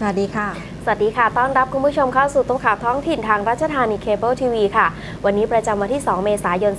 สวัสดีค่ะ สวัสดีค่ะ ต้อนรับคุณผู้ชมเข้าสู่ตุ้มข่าวท้องถิ่นทางราชธานีเคเบิลทีวีค่ะ วันนี้ประจำวันที่ 2 เมษายน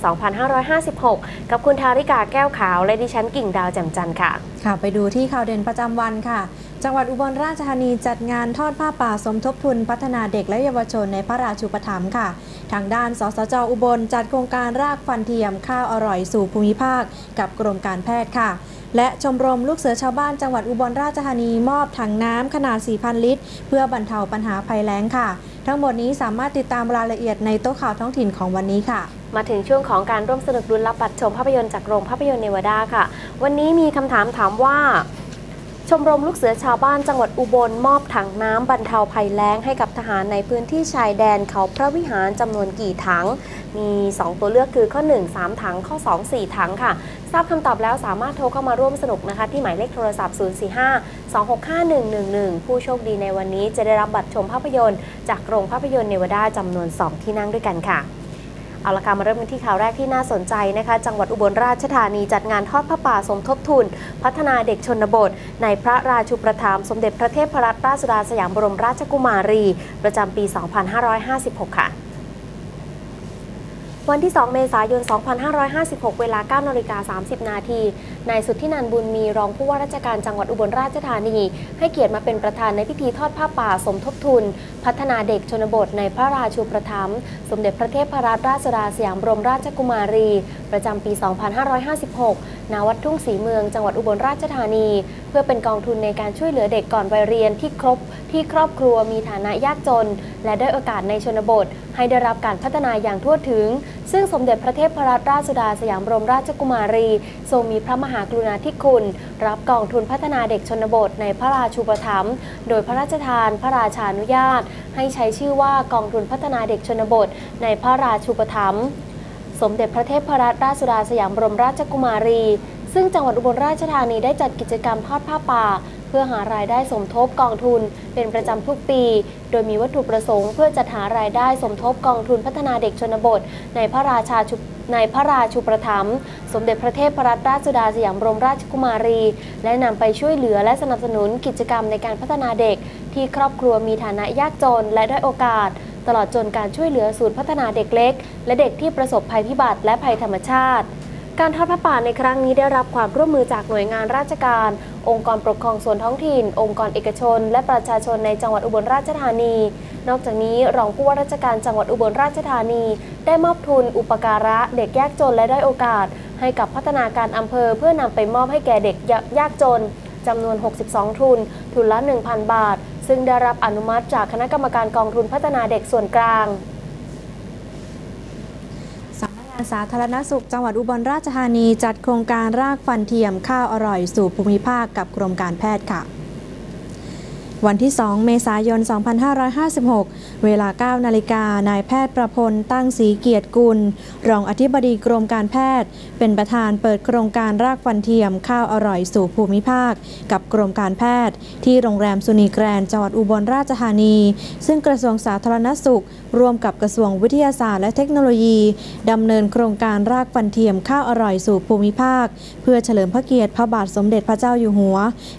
2556 กับคุณธาริกาแก้วขาว และดิฉันกิ่งดาวแจ่มจันทร์ค่ะ ค่ะ ไปดูที่ข่าวเด่นประจำวันค่ะ จังหวัดอุบลราชธานีจัดงานทอดผ้าป่าสมทบทุนพัฒนาเด็กและเยาวชนในพระราชูปถัมภ์ค่ะ ทางด้าน สสจ อุบลจัดโครงการรากฟันเทียมข้าวอร่อยสู่ภูมิภาค กับกรมการแพทย์ค่ะ และชมรมลูกเสือชาวบ้านจังหวัดอุบลราชธานีมอบถังน้ำขนาด 4,000 ลิตร เพื่อบรรเทาปัญหาภัยแล้งค่ะ ทั้งหมดนี้สามารถติดตามรายละเอียดในโต๊ะข่าวท้องถิ่นของวันนี้ค่ะ มาถึงช่วงของการร่วมสนุกรุนรับบัตรชมภาพยนตร์จากโรงภาพยนตร์เนวาดาค่ะ วันนี้มีคำถามถามว่าชมรมลูกเสือชาวบ้านจังหวัดอุบลมอบถังน้ำบรรเทาภัยแล้งให้กับทหารในพื้นที่ชายแดนเขาพระวิหารจำนวนกี่ถัง มี 2 ตัวเลือกคือข้อ 1 3 ถังข้อ 2 4 ถังค่ะ ทราบคำตอบแล้วสามารถโทรเข้ามาร่วมสนุกนะคะ ที่หมายเลขโทรศัพท์ 045265111 ผู้โชคดีในวันนี้จะได้รับบัตรชมภาพยนตร์ จากโรงภาพยนตร์เนวาดาจำนวน 2 ที่นั่งด้วยกันค่ะเอาละค่ะมาเริ่มกันที่ข่าวแรกที่น่าสนใจนะคะ จังหวัดอุบลราชธานีจัดงานทอดผ้าป่าสมทบทุน พัฒนาเด็กชนบท ในพระราชูประถามสมเด็จพระเทพรัตนราชสุดาสยามบรมราชกุมารี ประจำปี 2556 ค่ะ วันที่ 2 เมษายน 2556 เวลา9นาฬิกา30 นาที นายสุทธินันบุญมีรองผู้ว่าราชการจังหวัดอุบลราชธานี ให้เกียรติมาเป็นประธานในพิธีทอดผ้าป่าสมทบทุน พัฒนาเด็กชนบทในพระราชูประทัมสมเด็จพระเทพรัตนราชสุดาสยามบรมราชกุมารี ประจำปี 2556 ณ วัดทุ่งศรีเมือง จังหวัดอุบลราชธานี เพื่อเป็นกองทุนในการช่วยเหลือเด็กก่อนวัยเรียนที่ครบที่ครอบครัวมีฐานะยากจน และได้โอกาสในชนบท ให้ได้รับการพัฒนาอย่างทั่วถึง ซึ่งสมเด็จพระเทพรัตนราชสุดาสยามบรมราชกุมารี ทรงมีพระมหากรุณาธิคุณ รับกองทุนพัฒนาเด็กชนบทในพระราชูปถัมภ์โดยพระราชทานพระราชานุญาต ให้ใช้ชื่อว่ากองทุนพัฒนาเด็กชนบท ในพระราชูปถัมภ์สมเด็จพระเทพรัตนราชสุดาสยามบรมราชกุมารี ซึ่งจังหวัดอุบลราชธานีได้จัดกิจกรรมทอดผ้าป่า เพื่อหารายได้สมทบกองทุนเป็นประจำทุกปี โดยมีวัตถุประสงค์เพื่อจัดหารายได้สมทบกองทุนพัฒนาเด็กชนบท ในพระราชาชุในพระราชูประถมสมเด็จพระเทพรัตนราชสุดาสยามบรมราชกุมารี และนำไปช่วยเหลือและสนับสนุนกิจกรรมในการพัฒนาเด็ก ที่ครอบครัวมีฐานะยากจนและได้โอกาส ตลอดจนการช่วยเหลือศูนย์พัฒนาเด็กเล็ก และเด็กที่ประสบภัยพิบัติและภัยธรรมชาติ การทอดผ้าป่าในครั้งนี้ได้รับความร่วมมือจากหน่วยงานราชการ องค์กรปกครองส่วนท้องถิ่น องค์กรเอกชน และประชาชนในจังหวัดอุบลราชธานี นอกจากนี้รองผู้ว่าราชการจังหวัดอุบลราชธานี ได้มอบทุนอุปการะเด็กยากจนและได้โอกาส ให้กับพัฒนาการอำเภอเพื่อนำไปมอบให้แก่เด็กยากจนจำนวน 62 ทุน ทุนละ 1,000 บาท ซึ่งได้รับอนุมัติจากคณะกรรมการกองทุนพัฒนาเด็กส่วนกลาง สำนักานสาธารณสุขจังหวัดอุบลราชธานีจัดโครงการรากฟันเทียมข้าวอร่อยสู่ภูมิภาคกับกรมการแพทย์ค่ะ วันที่ 2 เมษายน 2556 เวลา 9 นาฬิกา นายแพทย์ประพล ตั้งศรีเกียรติกุล รองอธิบดีกรมการแพทย์ เป็นประธานเปิดโครงการรากฟันเทียมข้าวอร่อยสู่ภูมิภาค กับกรมการแพทย์ ที่โรงแรมสุนีแกรนด์จังหวัดอุบลราชธานี ซึ่งกระทรวงสาธารณสุข ร่วมกับกระทรวงวิทยาศาสตร์และเทคโนโลยีดำเนินโครงการรากฟันเทียมข้าวอร่อยสู่ภูมิภาค เพื่อเฉลิมพระเกียรติพระบาทสมเด็จพระเจ้าอยู่หัว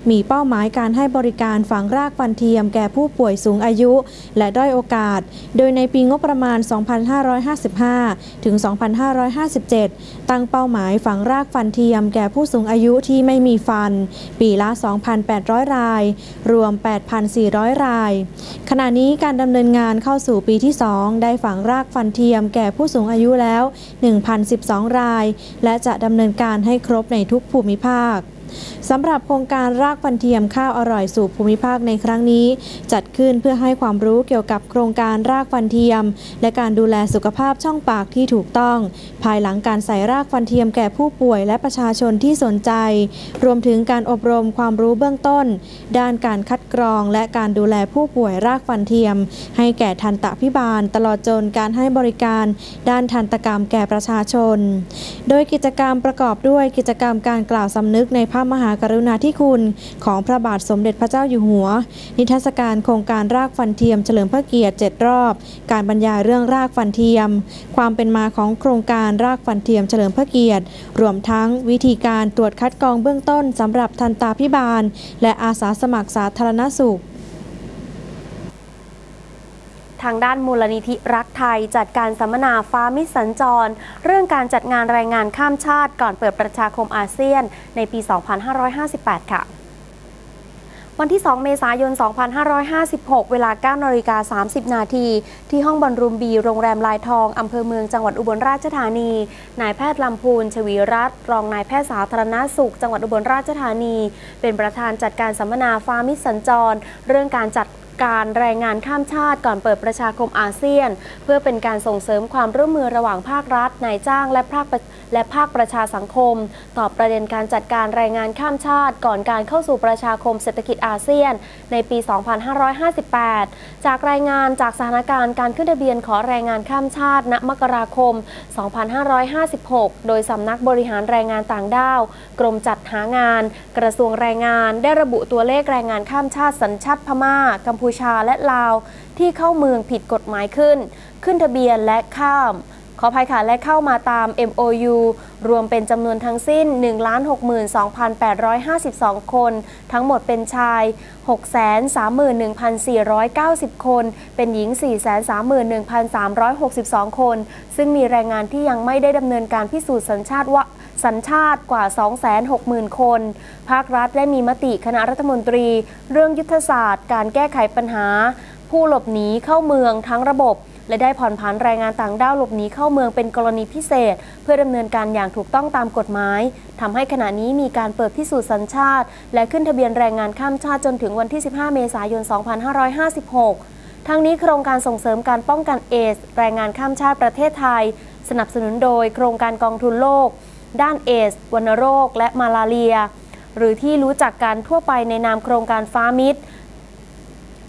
มีเป้าหมายการให้บริการฝังรากฟันเทียมแก่ผู้ป่วยสูงอายุ และด้อยโอกาส โดยในปีงบประมาณ 2555 ถึง 2557 ตั้งเป้าหมายฝังรากฟันเทียมแก่ผู้สูงอายุที่ไม่มีฟัน ปีละ 2,800 ราย รวม 8,400 ราย ขณะนี้การดำเนินงานเข้าสู่ปีที่ 2 ได้ฝังรากฟันเทียมแก่ผู้สูงอายุแล้ว 1,012 ราย และจะดำเนินการให้ครบในทุกภูมิภาค สำหรับโครงการรากฟันเทียมข้าวอร่อยสู่ภูมิภาคในครั้งนี้ จัดขึ้นเพื่อให้ความรู้เกี่ยวกับโครงการรากฟันเทียม และการดูแลสุขภาพช่องปากที่ถูกต้อง ภายหลังการใส่รากฟันเทียมแก่ผู้ป่วยและประชาชนที่สนใจ รวมถึงการอบรมความรู้เบื้องต้น ด้านการคัดกรองและการดูแลผู้ป่วยรากฟันเทียม ให้แก่ทันตพิบาล ตลอดจนการให้บริการ ด้านทันตกรรมแก่ประชาชน โดยกิจกรรมประกอบด้วยกิจกรรมการกล่าวสำนึกในพระมหากรุณาธิคุณ ของพระบาทสมเด็จพระเจ้าอยู่หัว นิทรรศการโครงการรากฟันเทียมเฉลิมพระเกียรติ7รอบ การบรรยายเรื่องรากฟันเทียม ความเป็นมาของโครงการรากฟันเทียมเฉลิมพระเกียรติ รวมทั้งวิธีการตรวจคัดกรองเบื้องต้นสำหรับทันตาพิบาล และอาสาสมัครสาธารณสุข ทางด้านมูลนิธิรักไทย จัดการสัมมนาฟ้ามิสัญจร เรื่องการจัดงานแรงงานข้ามชาติก่อนเปิดประชาคมอาเซียนในปี 2558 ค่ะวันที่ 2 เมษายน 2556 เวลา 9นาฬิกา30 นาที ที่ห้องบอลรูมบี โรงแรมลายทอง อำเภอเมือง จังหวัดอุบลราชธานี นายแพทย์ลำพูน ชวีรัตน์ รองนายแพทย์สาธารณสุข จังหวัดอุบลราชธานี เป็นประธานจัดการสัมมนาฟ้ามิสัญจร เรื่องการจัด การแรงงานข้ามชาติก่อนเปิดประชาคมอาเซียน เพื่อเป็นการส่งเสริมความร่วมมือระหว่างภาครัฐนายจ้างและภาคและภาคประชาสังคม ตอบประเด็นการจัดการแรงงานข้ามชาติ ก่อนการเข้าสู่ประชาคมเศรษฐกิจอาเซียน ในปี 2558 จากรายงานจากสถานการณ์การขึ้นทะเบียนขอแรงงานข้ามชาติ ณ มกราคม 2556 โดยสำนักบริหารแรงงานต่างด้าว กรมจัดหางาน กระทรวงแรงงาน ได้ระบุตัวเลขแรงงานข้ามชาติสัญชาติพม่ากัมพูชาและลาว ที่เข้าเมืองผิดกฎหมายขึ้น ขึ้นทะเบียนและข้ามขออภัยค่ะและเข้ามาตาม MOU รวมเป็นจำนวนทั้งสิ้น 162,852 คน ทั้งหมดเป็นชาย 631,490 คน เป็นหญิง 431,362 คน ซึ่งมีแรงงานที่ยังไม่ได้ดำเนินการพิสูจน์สัญชาติว่า สัญชาติกว่า 260,000 คน ภาครัฐได้มีมติคณะรัฐมนตรี เรื่องยุทธศาสตร์ การแก้ไขปัญหา ผู้หลบหนีเข้าเมืองทั้งระบบ และได้ผ่อนผันแรงงานต่างด้าวหลบหนีเข้าเมืองเป็นกรณีพิเศษ เพื่อดำเนินการอย่างถูกต้องตามกฎหมายทำให้ขณะนี้มีการเปิดพิสูจน์สัญชาติ และขึ้นทะเบียนแรงงานข้ามชาติจนถึงวันที่ 15 เมษายน 2556ทั้งนี้โครงการส่งเสริมการป้องกันเอส แรงงานข้ามชาติประเทศไทย สนับสนุนโดยโครงการกองทุนโลก ด้านเอสวัณโรค และมาลาเรีย หรือที่รู้จักกันทั่วไปในนามโครงการฟ้ามิตร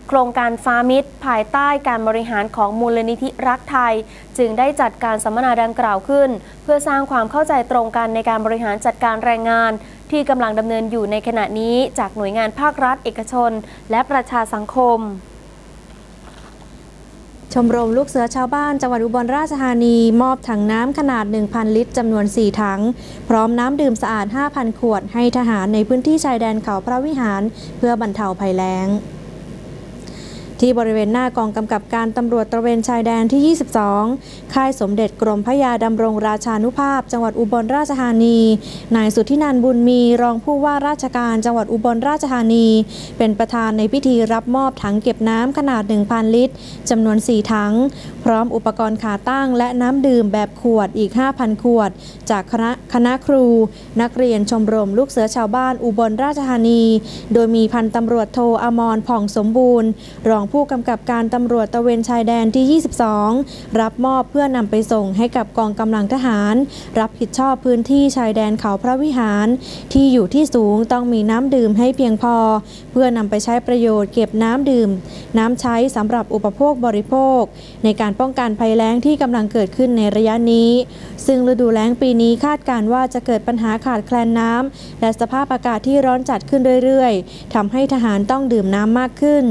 โครงการฟ้ามิตร ภายใต้การบริหารของมูลนิธิรักไทย จึงได้จัดการสัมมนาดังกล่าวขึ้น เพื่อสร้างความเข้าใจตรงกันในการบริหารจัดการแรงงาน ที่กำลังดำเนินอยู่ในขณะนี้จากหน่วยงานภาครัฐ เอกชน และประชาสังคม ชมรมลูกเสือชาวบ้านจังหวัดอุบลราชธานี มอบถังน้ำขนาด 1,000 ลิตรจำนวน 4 ถัง พร้อมน้ำดื่มสะอาด 5,000 ขวด ให้ทหารในพื้นที่ชายแดนเขาพระวิหาร เพื่อบรรเทาภัยแล้ง ที่บริเวณหน้ากองกำกับการตำรวจตระเวนชายแดนที่ 22 ค่ายสมเด็จกรมพระยาดำรงราชานุภาพ จังหวัดอุบลราชธานี นายสุทธินันบุญมีรองผู้ว่าราชการจังหวัดอุบลราชธานี เป็นประธานในพิธีรับมอบถังเก็บน้ำขนาด 1,000 ลิตรจำนวน 4 ถัง พร้อมอุปกรณ์ขาตั้งและน้ำดื่มแบบขวดอีก 5,000 ขวด จากคณะคณะครู นักเรียนชมรมลูกเสือชาวบ้านอุบลราชธานี โดยมีพันตำรวจโทอมรผ่องสมบูรณ์ รองผู้กำกับการตำรวจตะเวนชายแดนที่ 22 รับมอบเพื่อนำไปส่งให้กับกองกำลังทหาร รับผิดชอบพื้นที่ชายแดนเขาพระวิหาร ที่อยู่ที่สูงต้องมีน้ำดื่มให้เพียงพอ เพื่อนำไปใช้ประโยชน์เก็บน้ำดื่ม น้ำใช้สำหรับอุปโภคบริโภค ในการป้องกันภัยแล้งที่กำลังเกิดขึ้นในระยะนี้ ซึ่งฤดูแล้งปีนี้คาดการว่าจะเกิดปัญหาขาดแคลนน้ำและสภาพอากาศที่ร้อนจัดขึ้นเรื่อยๆทำให้ทหารต้องดื่มน้ำมากขึ้น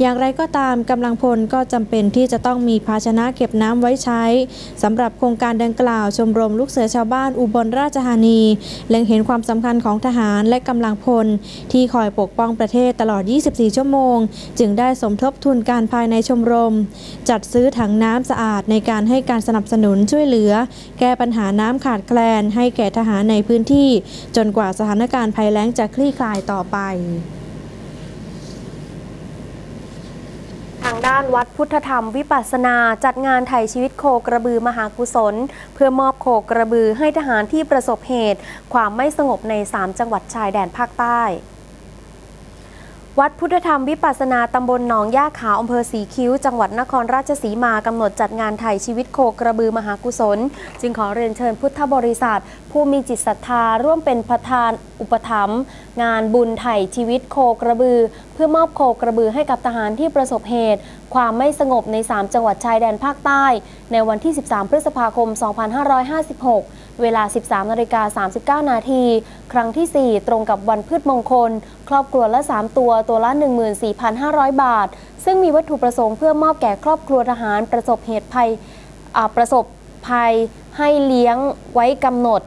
อย่างไรก็ตามกำลังพลก็จำเป็นที่จะต้องมีภาชนะเก็บน้ำไว้ใช้สำหรับโครงการดังกล่าวชมรมลูกเสือชาวบ้านอุบลราชธานี เล็งเห็นความสำคัญของทหารและกำลังพล ที่คอยปกป้องประเทศตลอด 24 ชั่วโมง จึงได้สมทบทุนการภายในชมรม จัดซื้อถังน้ำสะอาดในการให้การสนับสนุนช่วยเหลือ แก้ปัญหาน้ำขาดแคลนให้แก่ทหารในพื้นที่ จนกว่าสถานการณ์ภัยแล้งจะคลี่คลายต่อไป ทางด้านวัดพุทธธรรมวิปัสนาจัดงานไถ่ชีวิตโคกระบือมหากุศล เพื่อมอบโคกระบือให้ทหารที่ประสบเหตุ ความไม่สงบใน 3 จังหวัดชายแดนภาคใต้วัดพุทธธรรมวิปัสสนาตำบลหนองย่าขาวอำเภอสีคิ้ว จังหวัดนครราชสีมากำหนดจัดงานไถ่ชีวิตโคกระบือมหากุศล จึงขอเรียนเชิญพุทธบริษัท ผู้มีจิตศรัทธาร่วมเป็นประธานอุปถัมภ์ งานบุญไถ่ชีวิตโคกระบือ เพื่อมอบโคกระบือให้กับทหารที่ประสบเหตุ ความไม่สงบใน 3 จังหวัดชายแดนภาคใต้ ในวันที่ 13 พฤษภาคม 2556 เวลา 13นาฬิกา39 นาที ครั้งที่ 4 ตรงกับวันพืชมงคล ครอบครัวละ 3 ตัวตัวละ 14,500 บาท ซึ่งมีวัตถุประสงค์เพื่อมอบแก่ครอบครัวทหารประสบเหตุภัยประสบภัยให้เลี้ยงไว้กำหนด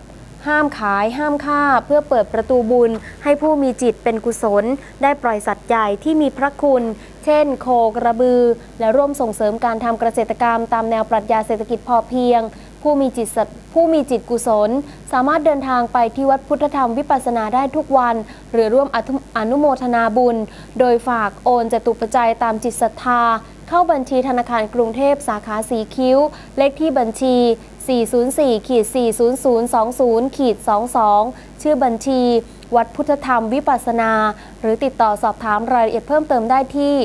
ห้ามขายห้ามฆ่าเพื่อเปิดประตูบุญ ให้ผู้มีจิตเป็นกุศล ได้ปล่อยสัตว์ใหญ่ที่มีพระคุณ เช่น โคกระบือ และร่วมส่งเสริมการทำเกษตรกรรม ตามแนวปรัชญาเศรษฐกิจพอเพียง ผู้มีจิตสัตผู้มีจิตกุศล สามารถเดินทางไปที่วัดพุทธธรรมวิปัสสนาได้ทุกวัน หรือร่วมอนุอนุโมทนาบุญ โดยฝากโอนจตุปัจจัยตามจิตศรัทธา เข้าบัญชีธนาคารกรุงเทพสาขาสีคิ้ว เลขที่บัญชี 404ขีด40020ขีด22 ชื่อบัญชี วัดพุทธธรรมวิปัสสนา หรือติดต่อสอบถามรายละเอียดเพิ่มเติมได้ที่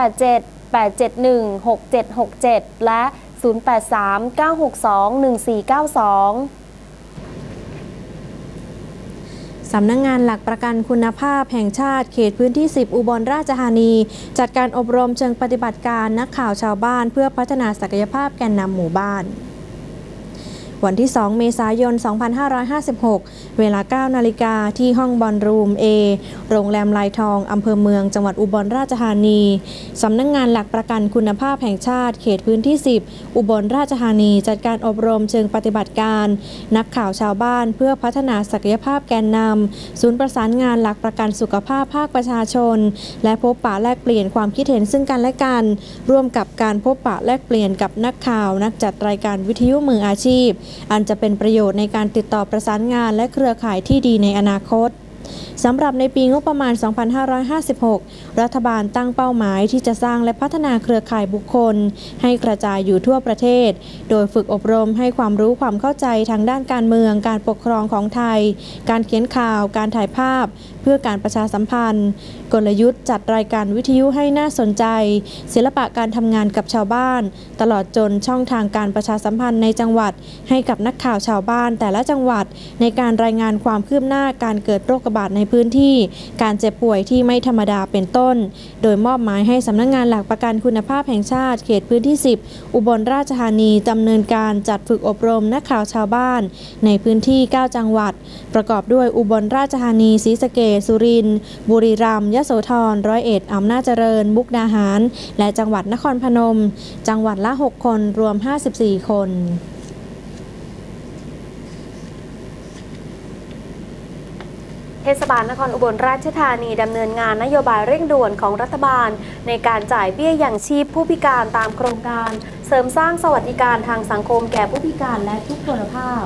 087 871 6767 และ 083 962 1492สำนักงงานหลักประกันคุณภาพแห่งชาติเขตพื้นที่ 10 อุบลราชธานี จัดการอบรมเชิงปฏิบัติการนักข่าวชาวบ้าน เพื่อพัฒนาศักยภาพแกนนำหมู่บ้าน วันที่ 2 เมษายน 2556 เวลา 9 นาฬิกาที่ห้องบอลรูม A โรงแรมลายทอง อำเภอเมือง จังหวัดอุบลราชธานี สำนักงงานหลักประกันคุณภาพแห่งชาติ เขตพื้นที่ 10 อุบลราชธานี จัดการอบรมเชิงปฏิบัติการ นักข่าวชาวบ้านเพื่อพัฒนาศักยภาพแกนนำศูนย์ประสานงานหลักประกันสุขภาพภาคประชาชน และพบปะแลกเปลี่ยนความคิดเห็นซึ่งกันและกัน ร่วมกับการพบปะแลกเปลี่ยนกับนักข่าว นักจัดรายการวิทยุมืออาชีพอันจะเป็นประโยชน์ในการติดต่อประสานงานและเครือข่ายที่ดีในอนาคตสำหรับในปีงบประมาณ 2556 รัฐบาลตั้งเป้าหมายที่จะสร้างและพัฒนาเครือข่ายบุคคล ให้กระจายอยู่ทั่วประเทศ โดยฝึกอบรมให้ความรู้ความเข้าใจทางด้านการเมือง การปกครองของไทย การเขียนข่าว การถ่ายภาพเพื่อการประชาสัมพันธ์ กลยุทธ์จัดรายการวิทยุให้น่าสนใจ ศิลปะการทำงานกับชาวบ้าน ตลอดจนช่องทางการประชาสัมพันธ์ในจังหวัด ให้กับนักข่าวชาวบ้าน แต่ละจังหวัด ในการรายงานความคืบหน้าการเกิดโรคระบาดในพื้นที่ การเจ็บป่วยที่ไม่ธรรมดาเป็นต้น โดยมอบหมายให้สำนักงงานหลักประกันคุณภาพแห่งชาติเขตพื้นที่ 10 อุบลราชธานีดำเนินการจัดฝึกอบรมนักข่าวชาวบ้าน ในพื้นที่ 9 จังหวัด ประกอบด้วยอุบลราชธานีศรีสะเกษสุรินทร์บุรีรัมย์ยโสธรร้อยเอ็ดอำนาจเจริญมุกดาหาร และจังหวัดนครพนม จังหวัดละ 6 คนรวม 54 คนเทศบาลนครอุบลราชธานีดำเนินงานนโยบายเร่งด่วนของรัฐบาล ในการจ่ายเบี้ยอย่างชีพผู้พิการตามโครงการ เสริมสร้างสวัสดิการทางสังคมแก่ผู้พิการและทุกพลภาพ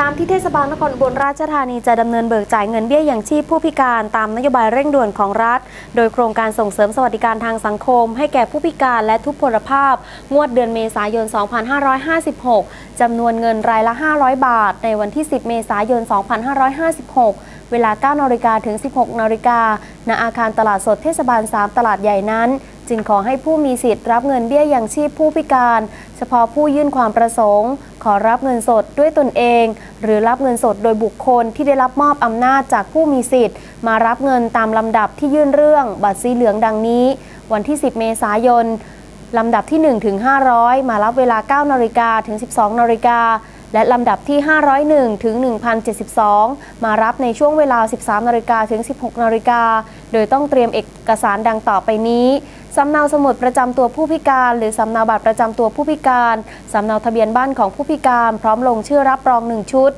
ตามที่เทศบาลนครอุบลราชธานีจะดำเนินเบิกจ่ายเงินเบี้ยอย่างชีพผู้พิการตามนโยบายเร่งด่วนของรัฐ โดยโครงการส่งเสริมสวัสดิการทางสังคม ให้แก่ผู้พิการและทุพพลภาพ งวดเดือนเมษายน 2556 จำนวนเงินรายละ 500 บาท ในวันที่ 10 เมษายน 2556 เวลา 9นาฬิกาถึง 16นาฬิกาณอาคารตลาดสดเทศบาล 3 ตลาดใหญ่นั้นจึงขอให้ผู้มีสิทธิ์รับเงินเบี้ยยังชีพผู้พิการ เฉพาะผู้ยื่นความประสงค์ อรับเงินสดด้วยตนเอง หรือรับเงินสดโดยบุคคลที่ได้รับมอบอำนาจจากผู้มีสิทธิ์ มารับเงินตามลำดับที่ยื่นเรื่อง บัตรสีเหลืองดังนี้ วันที่ 10 เมษายนลำดับที่ 1 ถึง 500 มารับเวลา 9นาฬิกาถึง 12นาฬิกาและลำดับที่ 501 ถึง 1072 มารับในช่วงเวลา 13นาฬิกาถึง 16นาฬิกาโดยต้องเตรียมเอกสารดังต่อไปนี้ สำเนาสมุดประจำตัวผู้พิการ หรือสำเนาบัตรประจำตัวผู้พิการสำเนาทะเบียนบ้านของผู้พิการ พร้อมลงชื่อรับรอง1ชุด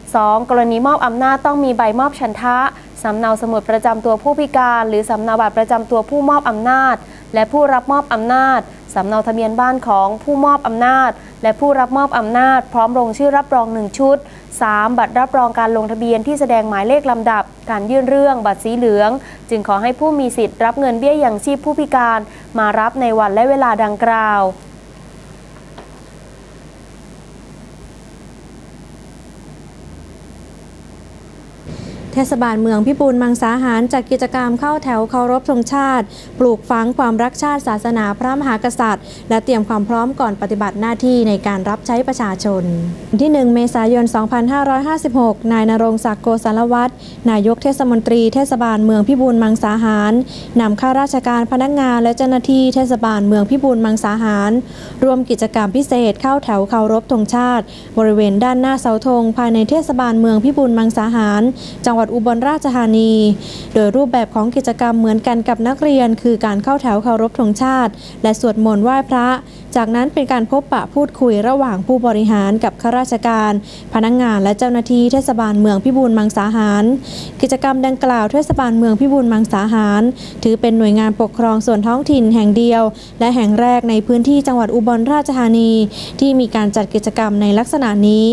2. กรณีมอบอำนาจต้องมีใบมอบฉันทะสำเนาสมุดประจำตัวผู้พิการ หรือสำเนาบัตรประจำตัวผู้มอบอำนาจ และผู้รับมอบอำนาจสำเนาทะเบียนบ้านของผู้มอบอำนาจ และผู้รับมอบอำนาจ พร้อมลงชื่อรับรอง1ชุด 3. บัตรรับรองการลงทะเบียนที่แสดงหมายเลขลำดับ การยื่นเรื่องบัตรสีเหลือง จึงขอให้ผู้มีสิทธิ์รับเงินเบี้ยอย่างชีพผู้พิการ มารับในวันและเวลาดังกล่าว เทศบาลเมืองพิบูลมังสาหารจัดกิจกรรมเข้าแถวเคารพธงชาติ ปลูกฝังความรักชาติศาสนาพระมหากษัตริย์ และเตรียมความพร้อมก่อนปฏิบัติหน้าที่ในการรับใช้ประชาชน ที่ 1 เมษายน 2556 นายนรงศักดิ์โกสารวัตรนายกเทศมนตรีเทศบาลเมืองพิบูลมังสาหารนำข้าราชการพนักงานและเจ้าหน้าที่เทศบาลเมืองพิบูลมังสาหารร่วมกิจกรรมพิเศษเข้าแถวเคารพธงชาติ บริเวณด้านหน้าเสาธงภายในเทศบาลเมืองพิบูลมังสาหาร จังหวัดอุบลราชธานี โดยรูปแบบของกิจกรรมเหมือนกันกับนักเรียน คือการเข้าแถวเคารพธงชาติ และสวดมนต์ไหว้พระ จากนั้นเป็นการพบปะพูดคุยระหว่างผู้บริหารกับข้าราชการ พนักงานและเจ้าหน้าที่เทศบาลเมืองพิบูลมังสาหาร กิจกรรมดังกล่าวเทศบาลเมืองพิบูลมังสาหาร ถือเป็นหน่วยงานปกครองส่วนท้องถิ่นแห่งเดียว และแห่งแรกในพื้นที่จังหวัดอุบลราชธานี ที่มีการจัดกิจกรรมในลักษณะนี้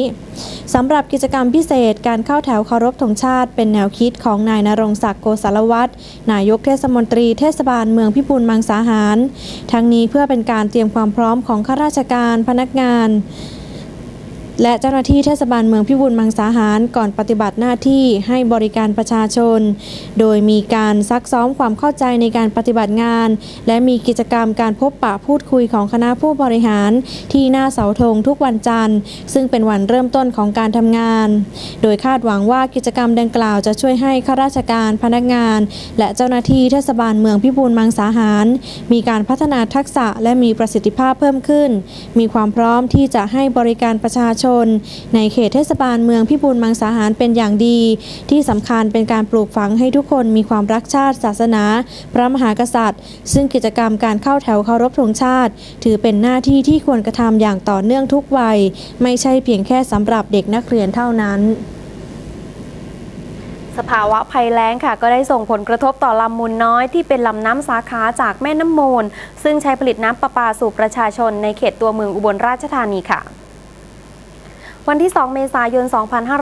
สำหรับกิจกรรมพิเศษการเข้าแถวเคารพธงชาติ เป็นแนวคิดของนายนรงศักดิ์โกสารวัตรนายกเทศมนตรีเทศบาลเมืองพิบูลมังสาหาร ทั้งนี้เพื่อเป็นการเตรียมความพร้อมของข้าราชการพนักงาน และเจ้าหน้าที่เทศบาลเมืองพิบูลมังสาหารก่อนปฏิบัติหน้าที่ให้บริการประชาชน โดยมีการซักซ้อมความเข้าใจในการปฏิบัติงาน และมีกิจกรรมการพบปะพูดคุยของคณะผู้บริหาร ที่หน้าเสาธงทุกวันจันทร์ ซึ่งเป็นวันเริ่มต้นของการทำงาน โดยคาดหวังว่ากิจกรรมดังกล่าวจะช่วยให้ข้าราชการพนักงาน และเจ้าหน้าที่เทศบาลเมืองพิบูลมังสาหาร มีการพัฒนาทักษะและมีประสิทธิภาพเพิ่มขึ้น มีความพร้อมที่จะให้บริการประชาชนในเขตเทศบาลเมืองพิบูลมังสาหารเป็นอย่างดี ที่สำคัญเป็นการปลูกฝังให้ทุกคนมีความรักชาติศาสนา พระมหากษัตริย์ ซึ่งกิจกรรมการเข้าแถวเคารพธงชาติ ถือเป็นหน้าที่ที่ควรกระทำอย่างต่อเนื่องทุกวัย ไม่ใช่เพียงแค่สำหรับเด็กนักเรียนเท่านั้นสภาวะภัยแล้งค่ะ ก็ได้ส่งผลกระทบต่อลำมูลน้อยที่เป็นลำน้ำสาขาจากแม่น้ำมูล ซึ่งใช้ผลิตน้ำประปาสู่ประชาชนในเขตตัวเมืองอุบลราชธานีค่ะ วันที่ 2 เมษายน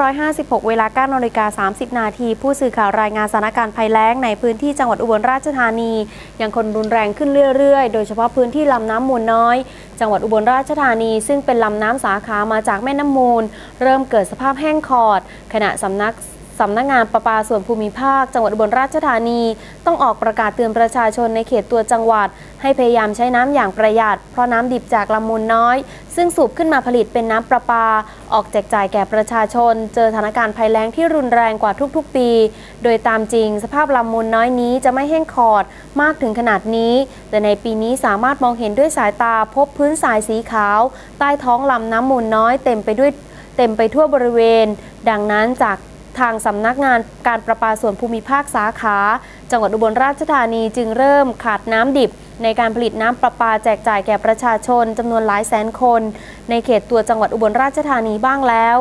2556 เวลา9นาฬิกา30 นาที ผู้สื่อข่าวรายงานสถานการณ์ภัยแล้งในพื้นที่จังหวัดอุบลราชธานี ยังคงรุนแรงขึ้นเรื่อยๆ โดยเฉพาะพื้นที่ลำน้ำมูลน้อย จังหวัดอุบลราชธานี ซึ่งเป็นลำน้ำสาขามาจากแม่น้ำมูล เริ่มเกิดสภาพแห้งขอด ขณะสำนัก สำนักงานประปาส่วนภูมิภาค จังหวัดอุบลราชธานี ต้องออกประกาศเตือนประชาชนในเขตตัวจังหวัด ให้พยายามใช้น้ำอย่างประหยัด เพราะน้ำดิบจากลำมูลน้อย ซึ่งสูบขึ้นมาผลิตเป็นน้ำประปา ออกแจกจ่ายแก่ประชาชน เจอสถานการณ์ภัยแล้งที่รุนแรงกว่าทุกๆ ปี โดยตามจริง สภาพลำมูลน้อยนี้จะไม่แห้งขอดมากถึงขนาดนี้ แต่ในปีนี้สามารถมองเห็นด้วยสายตาพบพื้นทรายสีขาว ใต้ท้องลำน้ำมูลน้อยเต็มไปด้วยเต็มไปทั่วบริเวณ ดังนั้นจาก ทางสำนักงานการประปาส่วนภูมิภาคสาขา จังหวัดอุบลราชธานีจึงเริ่มขาดน้ำดิบ ในการผลิตน้ำประปาแจกจ่ายแก่ประชาชนจำนวนหลายแสนคน ในเขตตัวจังหวัดอุบลราชธานีบ้างแล้ว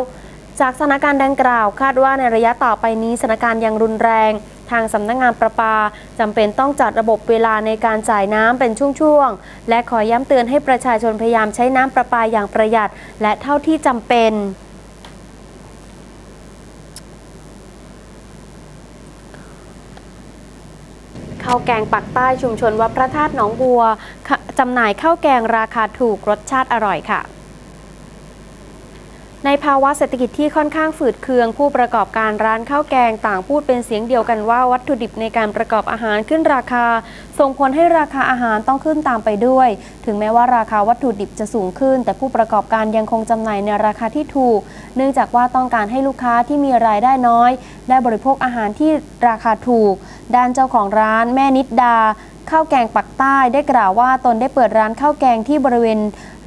จากสถานการณ์ดังกล่าว คาดว่าในระยะต่อไปนี้สถานการณ์ยังรุนแรง ทางสำนักงานประปาจำเป็นต้องจัดระบบเวลาในการจ่ายน้ำเป็นช่วงๆ และขอย้ำเตือนให้ประชาชนพยายามใช้น้ำประปาอย่างประหยัด และเท่าที่จำเป็น ข้าวแกงปักใต้ชุมชนวัดพระธาตุหนองบัวจำหน่ายข้าวแกงราคาถูกรสชาติอร่อยค่ะ ในภาวะเศรษฐกิจที่ค่อนข้างฝืดเคือง ผู้ประกอบการร้านข้าวแกงต่างพูดเป็นเสียงเดียวกันว่าวัตถุดิบในการประกอบอาหารขึ้นราคา ส่งผลให้ราคาอาหารต้องขึ้นตามไปด้วย ถึงแม้ว่าราคาวัตถุดิบจะสูงขึ้น แต่ผู้ประกอบการยังคงจำหน่ายในราคาที่ถูก เนื่องจากว่าต้องการให้ลูกค้าที่มีรายได้น้อย ได้บริโภคอาหารที่ราคาถูก ด้านเจ้าของร้านแม่นิดดา ข้าวแกงปักใต้ได้กล่าวว่าตนได้เปิดร้านข้าวแกงที่บริเวณ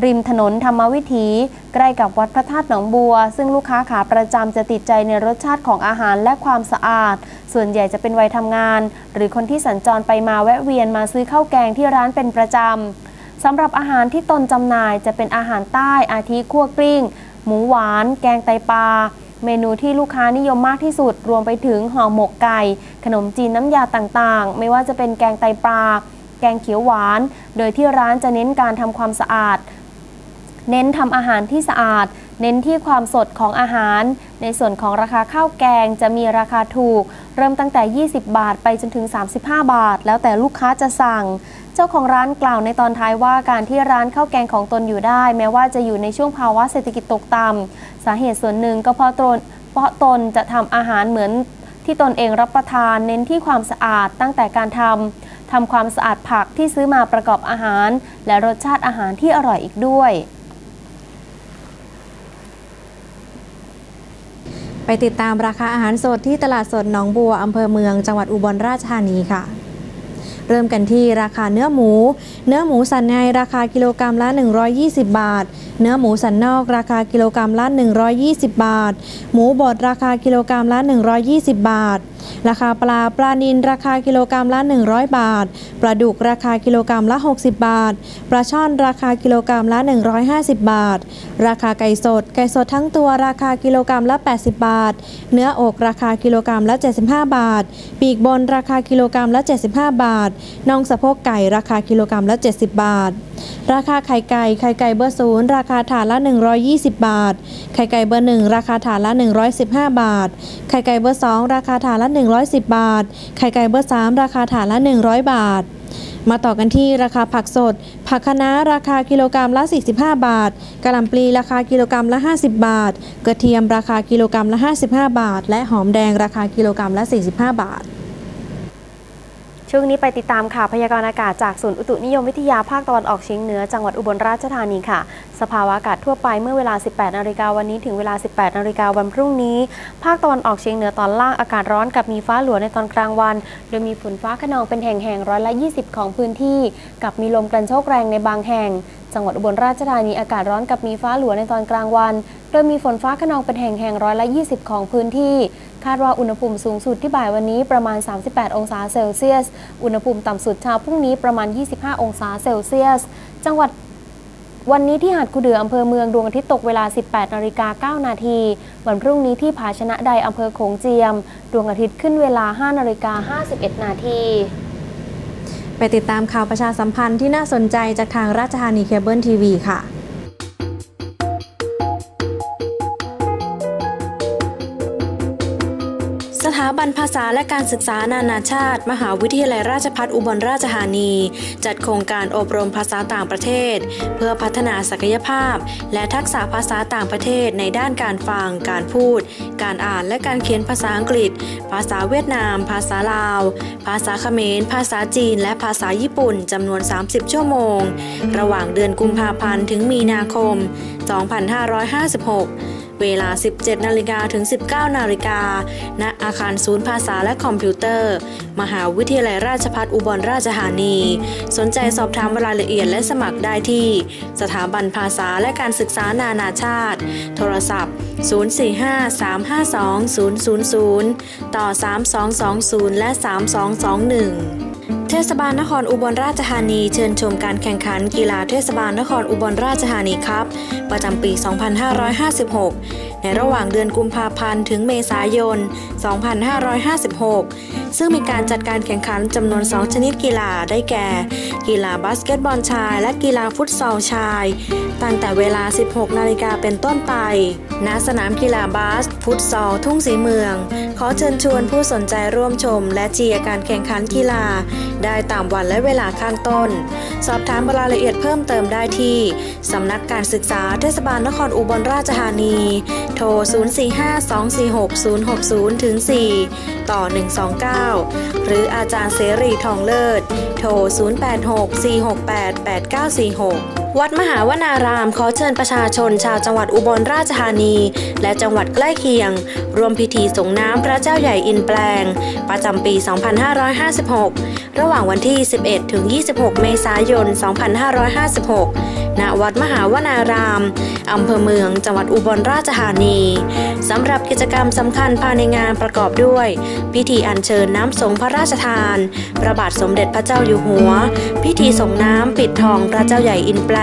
ริมถนนธรรมวิถี ใกล้กับวัดพระธาตุหนองบัว ซึ่งลูกค้าขาประจำจะติดใจในรสชาติของอาหารและความสะอาด ส่วนใหญ่จะเป็นวัยทำงาน หรือคนที่สัญจรไปมาแวะเวียนมาซื้อข้าวแกงที่ร้านเป็นประจำสำหรับอาหารที่ตนจำหน่ายจะเป็นอาหารใต้อาทิคั่วกลิ้ง หมูหวาน แกงไตปลา เมนูที่ลูกค้านิยมมากที่สุด รวมไปถึงห่อหมกไก่ ขนมจีนน้ำยาต่างๆ ไม่ว่าจะเป็นแกงไตปลา แกงเขียวหวาน โดยที่ร้านจะเน้นการทำความสะอาด เน้นทำอาหารที่สะอาด เน้นที่ความสดของอาหาร ในส่วนของราคาข้าวแกงจะมีราคาถูก เริ่มตั้งแต่ 20 บาทไปจนถึง 35 บาท แล้วแต่ลูกค้าจะสั่ง เจ้าของร้านกล่าวในตอนท้ายว่าการที่ร้านข้าวแกงของตนอยู่ได้ แม้ว่าจะอยู่ในช่วงภาวะเศรษฐกิจตกต่ำสาเหตุส่วนหนึ่งก็เพราะตนเพราะตนจะทำอาหารเหมือนที่ตนเองรับประทานเน้นที่ความสะอาดตั้งแต่การทำทำความสะอาดผักที่ซื้อมาประกอบอาหาร และรสชาติอาหารที่อร่อยอีกด้วย ไปติดตามราคาอาหารสดที่ตลาดสดหนองบัวอำเภอเมืองจังหวัดอุบลราชธานีค่ะ เริ่มกันที่ราคาเนื้อหมู เนื้อหมูสันในราคากิโลกรัมละ 120 บาท เนื้อหมูสันนอกราคากิโลกรัมละ 120 บาท หมูบดราคากิโลกรัมละ 120 บาท ราคาปลาปลานินราคากิโลกรรัมละ 100 บาท ปลาดุกราคากิโลกรรัมละ 60 บาท ปลาช่อนราคากิโลกรรัมละ 150 บาท ราคาไก่สด ไก่สดทั้งตัวราคากิโลกรรัมละ 80 บาท เนื้ออกราคากิโลกรรัมละ 75 บาท ปีกบนราคากิโลกรรัมละ 75 บาท น่องสะโพกไก่ราคากิโลกรรัมละ 70 บาท ราคาไข่ไก่ ไข่ไก่เบอร์ศูนย์ราคาถาดละ 120 บาท ไข่ไก่เบอร์หนึ่งราคาถาดละ 115 บาท ไข่ไก่เบอร์สองราคาถาดละ110 บาท ไข่ไก่เบอร์สามราคาถาดละ 100 บาทมาต่อกันที่ราคาผักสด ผักคะน้าราคากิโลกรรัมละ 45 บาทกะหล่ำปลีราคากิโลกรรัมละ 50 บาท กระเทียมราคากิโลกรรัมละ 55 บาท และหอมแดงราคากิโลกรรัมละ 45 บาท ช่วงนี้ไปติดตามข่าวพยากรณ์อากาศจากศูนย์อุตุนิยมวิทยาภาคตะวันออกเฉียงเหนือจังหวัดอุบลราชธานีค่ะ สภาวะอากาศทั่วไปเมื่อเวลา 18นาฬิกาวันนี้ถึงเวลา 18นาฬิกาวันพรุ่งนี้ ภาคตะวันออกเฉียงเหนือตอนล่างอากาศร้อนกับมีฟ้าหลวในตอนกลางวัน โดยมีฝนฟ้าขนองเป็นแห่งๆร้อยละ 20 ของพื้นที่ กับมีลมกระโชกแรงในบางแห่งจังหวัดอุบลราชธานีอากาศร้อนกับมีฟ้าหลวในตอนกลางวัน โดยมีฝนฟ้าขนองเป็นแห่งๆร้อยละ 20 ของพื้นที่ คาดว่าอุณหภูมิสูงสุดที่บ่ายวันนี้ประมาณ 38 องศาเซลเซียส อุณหภูมิต่ำสุดเช้าพรุ่งนี้ประมาณ 25 องศาเซลเซียส จังหวัดวันนี้ที่หาดคูเดืออำเภอเมืองดวงอาทิตย์ตกเวลา 18นาฬิกา9นาที วันพรุ่งนี้ที่ผาชนะใดอำเภอโขงเจียม ดวงอาทิตย์ขึ้นเวลา 5นาฬิกา51นาทีไปติดตามข่าวประชาสัมพันธ์ที่น่าสนใจจากทางราชธานีเคเบิลทีวีค่ะ บันภาษาและการศึกษานานาชาติ มหาวิทยาลัยราชภัฏอุบลราชธานี จัดโครงการอบรมภาษาต่างประเทศ เพื่อพัฒนาศักยภาพ และทักษะภาษาต่างประเทศในด้านการฟัง การพูด การอ่านและการเขียนภาษาอังกฤษ ภาษาเวียดนาม ภาษาลาว ภาษาเขมร ภาษาจีน และภาษาญี่ปุ่นจำนวน 30 ชั่วโมง ระหว่างเดือนกุมภาพันธ์ถึงมีนาคม 2556 เวลา 17 นาฬิกาถึง 19 นาฬิกา ณ อาคารศูนย์ภาษาและคอมพิวเตอร์ มหาวิทยาลัยราชภัฏอุบลราชธานี สนใจสอบถามรายละเอียดและสมัครได้ที่ สถาบันภาษาและการศึกษานานาชาติ โทรศัพท์ 045-352-000 ต่อ 3220 และ 3221เทศบาลนครอุบลราชธานีเชิญชมการแข่งขันกีฬาเทศบาลนครอุบลราชธานีครับ ประจำปี 2556 ในระหว่างเดือนกุมภาพันธ์ถึงเมษายน 2556 ซึ่งมีการจัดการแข่งขันจำนวน 2 ชนิดกีฬาได้แก่ กีฬาบาสเกตบอลชาย และกีฬาฟุตซอลชาย ตั้งแต่เวลา 16 นาฬิกาเป็นต้นไป ณ สนามกีฬาบาส ฟุตซอลทุ่งสีเมือง ขอเชิญชวนผู้สนใจร่วมชม และเชียร์การแข่งขันกีฬาได้ตามวันและเวลาข้างต้น สอบถามรายละเอียดเพิ่มเติมได้ที่ สำนักการศึกษาเทศบาลนครอุบลราชธานี โทร 045-246-060ถึง4ต่อ 129 หรืออาจารย์เสรีทองเลิศ โทร 086-468-8946 วัดมหาวนารามขอเชิญประชาชนชาวจังหวัดอุบลราชธานี และจังหวัดใกล้เคียงร่วมพิธีส่งน้ำพระเจ้าใหญ่อินแปลง ประจำปี 2556 ระหว่างวันที่ 11 ถึง 26 เมษายน 2556 ณ วัดมหาวนาราม อำเภอเมือง จังหวัดอุบลราชธานี สำหรับกิจกรรมสำคัญภายในงานประกอบด้วย พิธีอัญเชิญน้ำสงพระราชทาน พระบาทสมเด็จพระเจ้าอยู่หัว พิธีส่งน้ำปิดทองพระเจ้าใหญ่อินแปลง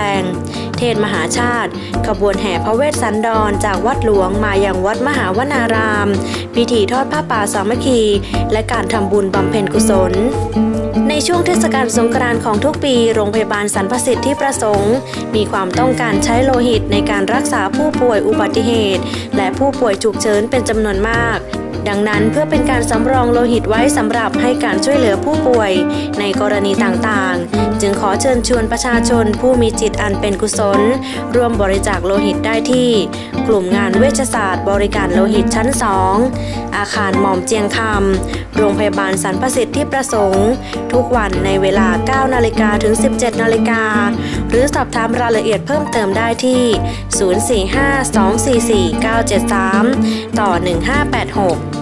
เทศมหาชาติ ขบวนแห่พระเวสสันดรจากวัดหลวงมาอย่างวัดมหาวนาราม พิธีทอดผ้าป่าสามัคคี และการทำบุญบำเพ็ญกุศลในช่วงเทศกาลสงกรานต์ของทุกปี โรงพยาบาลสรรพสิทธิประสงค์ มีความต้องการใช้โลหิตในการรักษาผู้ป่วยอุบัติเหตุ และผู้ป่วยฉุกเฉินเป็นจำนวนมาก ดังนั้นเพื่อเป็นการสำรองโลหิตไว้สำหรับให้การช่วยเหลือผู้ป่วย ในกรณีต่างๆ จึงขอเชิญชวนประชาชนผู้มีจิตอันเป็นกุศล ร่วมบริจาคโลหิตได้ที่ กลุ่มงานเวชศาสตร์ บริการโลหิตชั้น 2 อาคารหม่อมเจียงคำโรงพยาบาลสรรพสิทธิประสงค์ ทุกวันในเวลา 9 นาฬิกาถึง 17 นาฬิกา หรือสอบถามรายละเอียดเพิ่มเติมได้ที่ 045-244-973 ต่อ 1586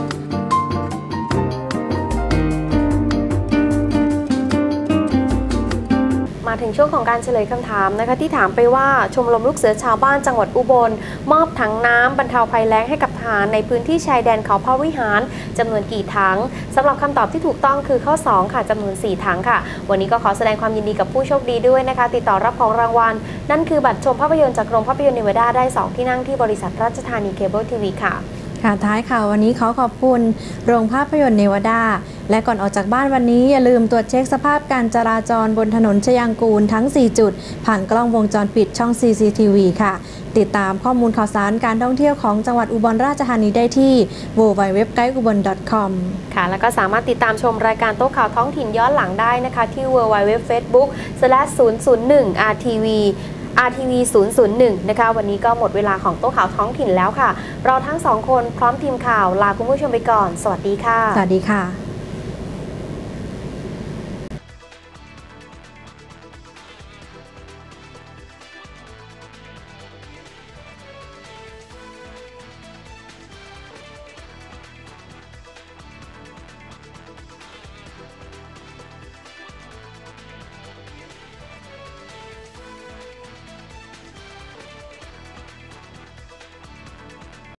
ถึงช่วงของการเฉลยคำถามนะคะที่ถามไปว่าชมรมลูกเสือชาวบ้านจังหวัดอุบล มอบถังน้ำบรรเทาภัยแล้งให้กับทหารในพื้นที่ชายแดนเขาพระวิหารจำนวนกี่ถังสำหรับคำตอบที่ถูกต้องคือข้อ 2 ค่ะจำนวน 4 ถังค่ะ วันนี้ก็ขอแสดงความยินดีกับผู้โชคดีด้วยนะคะ ติดต่อรับของรางวัล นั่นคือบัตรชมภาพยนตร์จากโรงภาพยนตร์เนวาดาได้ 2 ที่นั่งที่บริษัทราชธานีเคเบิลทีวีค่ะ ค่ะท้ายข่าววันนี้ขอขอบคุณโรงภาพยนตร์เนวาดา และก่อนออกจากบ้านวันนี้อย่าลืมตรวจเช็คสภาพการจราจรบนถนนชยางกูลทั้ง 4 จุด ผ่านกล้องวงจรปิดช่อง CCTV ค่ะ ติดตามข้อมูลข่าวสารการท่องเที่ยวของจังหวัดอุบลราชธานีได้ที่ www.guideubon.com ค่ะ แล้วก็สามารถติดตามชมรายการโต๊ะข่าวท้องถิ่นย้อนหลังได้นะคะ ที่ www facebook 001 rtv RTV 001 นะคะ วันนี้ก็หมดเวลาของโต๊ะข่าวท้องถิ่นแล้วค่ะ เราทั้งสองคนพร้อมทีมข่าวลาคุณผู้ชมไปก่อน สวัสดีค่ะ สวัสดีค่ะ